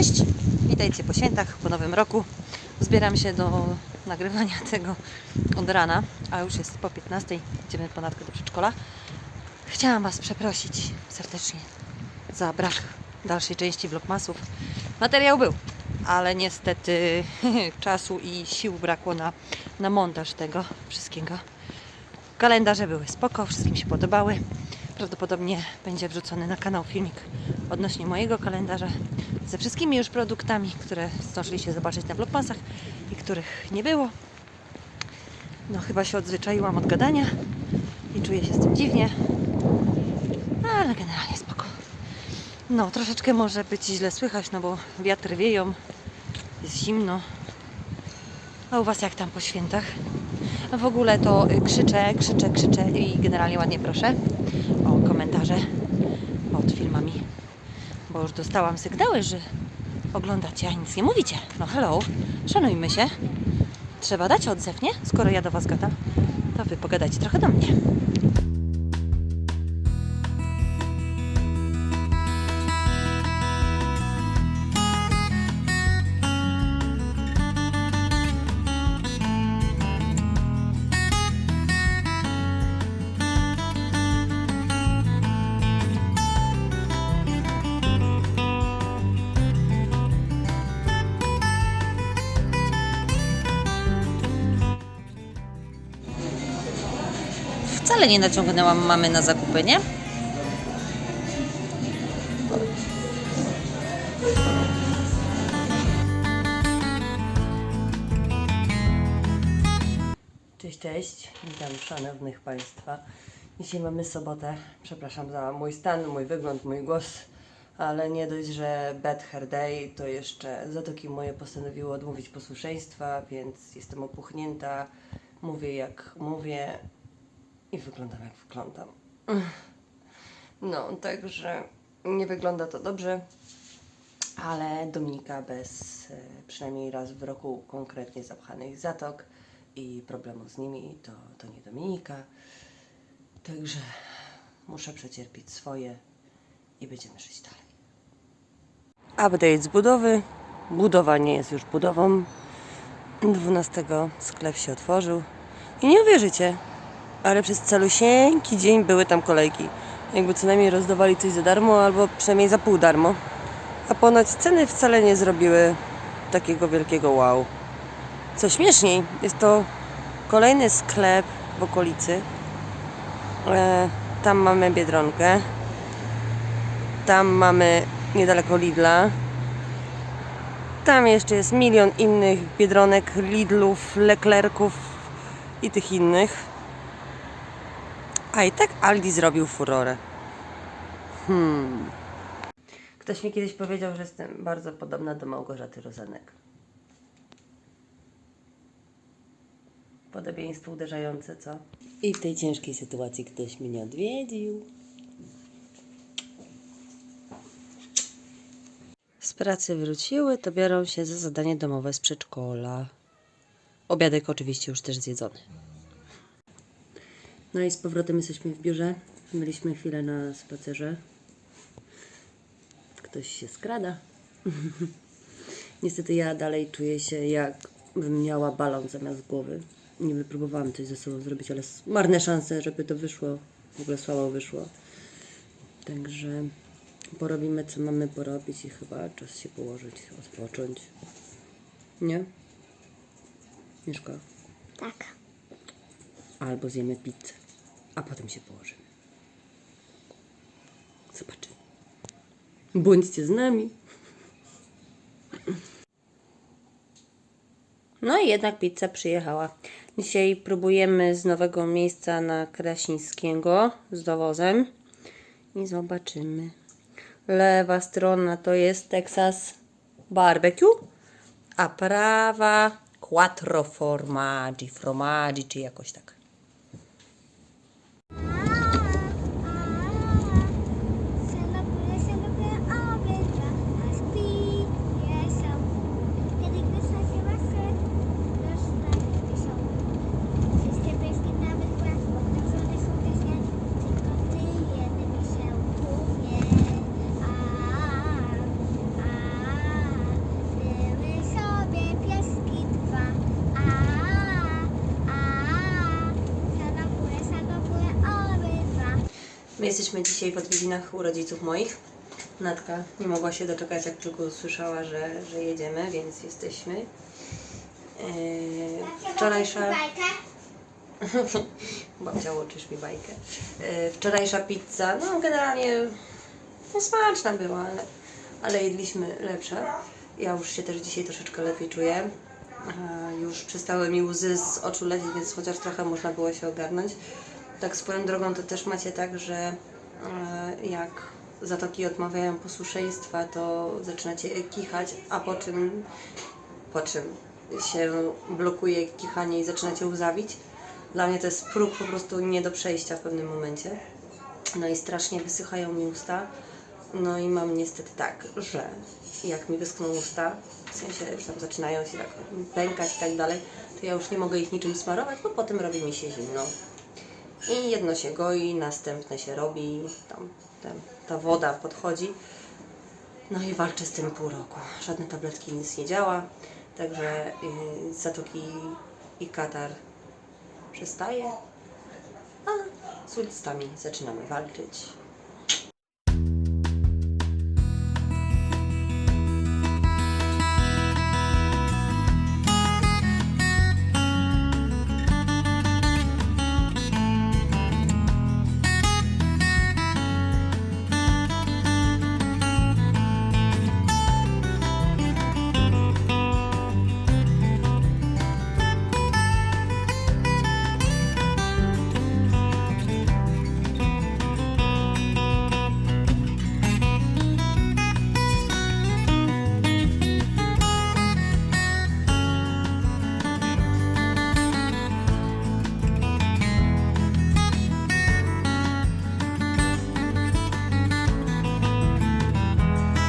Cześć, witajcie po świętach, po nowym roku. Zbieram się do nagrywania tego od rana, a już jest po 15, idziemy ponadkę do przedszkola. Chciałam Was przeprosić serdecznie za brak dalszej części vlogmasów. Materiał był, ale niestety czasu i sił brakło na, na montaż tego wszystkiego. Kalendarze były spoko, wszystkim się podobały. Prawdopodobnie będzie wrzucony na kanał filmik odnośnie mojego kalendarza ze wszystkimi już produktami, które zdążyliście zobaczyć na vlogmasach i których nie było. No chyba się odzwyczaiłam od gadania i czuję się z tym dziwnie, ale generalnie spoko. No, troszeczkę może być źle słychać, no bo wiatry wieją, jest zimno. A u Was jak tam po świętach? W ogóle to y, krzyczę, krzyczę, krzyczę i generalnie ładnie proszę komentarze pod filmami, bo już dostałam sygnały, że oglądacie, a nic nie mówicie. No hello, szanujmy się. Trzeba dać odzew, nie? Skoro ja do Was gadam, to Wy pogadajcie trochę do mnie. Wcale nie naciągnęłam mamy na zakupy, nie? Cześć, cześć. Witam szanownych Państwa. Dzisiaj mamy sobotę. Przepraszam za mój stan, mój wygląd, mój głos, ale nie dość, że bad hair day, to jeszcze zatoki moje postanowiły odmówić posłuszeństwa, więc jestem opuchnięta. Mówię jak mówię i wyglądam jak wyglądam. No, także nie wygląda to dobrze, ale Dominika bez e, przynajmniej raz w roku konkretnie zapchanych zatok i problemów z nimi to, to nie Dominika. Także muszę przecierpieć swoje i będziemy żyć dalej. Update z budowy. Budowa nie jest już budową. 12 sklep się otworzył. I nie uwierzycie, ale przez calusieńki dzień były tam kolejki. Jakby co najmniej rozdawali coś za darmo, albo przynajmniej za pół darmo. A ponoć ceny wcale nie zrobiły takiego wielkiego wow. Co śmieszniej, jest to kolejny sklep w okolicy. E, tam mamy Biedronkę. Tam mamy niedaleko Lidla. Tam jeszcze jest milion innych Biedronek, Lidlów, Leclerków i tych innych. A i tak Aldi zrobił furorę. Hmm. Ktoś mi kiedyś powiedział, że jestem bardzo podobna do Małgorzaty Rozenek. Podobieństwo uderzające, co? I w tej ciężkiej sytuacji ktoś mnie odwiedził. Z pracy wróciły, to biorą się za zadanie domowe z przedszkola. Obiadek oczywiście już też zjedzony. No i z powrotem jesteśmy w biurze. Byliśmy chwilę na spacerze. Ktoś się skrada. Niestety ja dalej czuję się jakbym miała balon zamiast głowy. Niby próbowałam coś ze sobą zrobić, ale marne szanse, żeby to wyszło. W ogóle słabo wyszło. Także porobimy co mamy porobić i chyba czas się położyć, odpocząć. Nie? Mieszka? Tak. Albo zjemy pizzę, a potem się położymy. Zobaczymy. Bądźcie z nami. No i jednak pizza przyjechała. Dzisiaj próbujemy z nowego miejsca na Krasińskiego z dowozem i zobaczymy. Lewa strona to jest Texas Barbecue, a prawa Quattro Formaggi, Formaggi czy jakoś tak. Jesteśmy dzisiaj w odwiedzinach u rodziców moich. Natka nie mogła się doczekać, jak tylko usłyszała, że, że jedziemy, więc jesteśmy. Eee, wczorajsza... Babcia łączysz mi bajkę. Eee, wczorajsza pizza, no generalnie no, smaczna była, ale, ale jedliśmy lepsze. Ja już się też dzisiaj troszeczkę lepiej czuję. Już przestały mi łzy z oczu lecieć, więc chociaż trochę można było się ogarnąć. Tak swoją drogą to też macie tak, że e, jak zatoki odmawiają posłuszeństwa, to zaczynacie kichać, a po czym, po czym się blokuje kichanie i zaczynacie łzawić. Dla mnie to jest próg po prostu nie do przejścia w pewnym momencie. No i strasznie wysychają mi usta. No i mam niestety tak, że jak mi wyschną usta, w sensie już tam zaczynają się tak pękać i tak dalej, to ja już nie mogę ich niczym smarować, bo potem robi mi się zimno. I jedno się goi, następne się robi, tam, tam ta woda podchodzi. No i walczę z tym pół roku. Żadne tabletki, nic nie działa. Także yy, zatoki i katar przestaje. A z ulicami zaczynamy walczyć.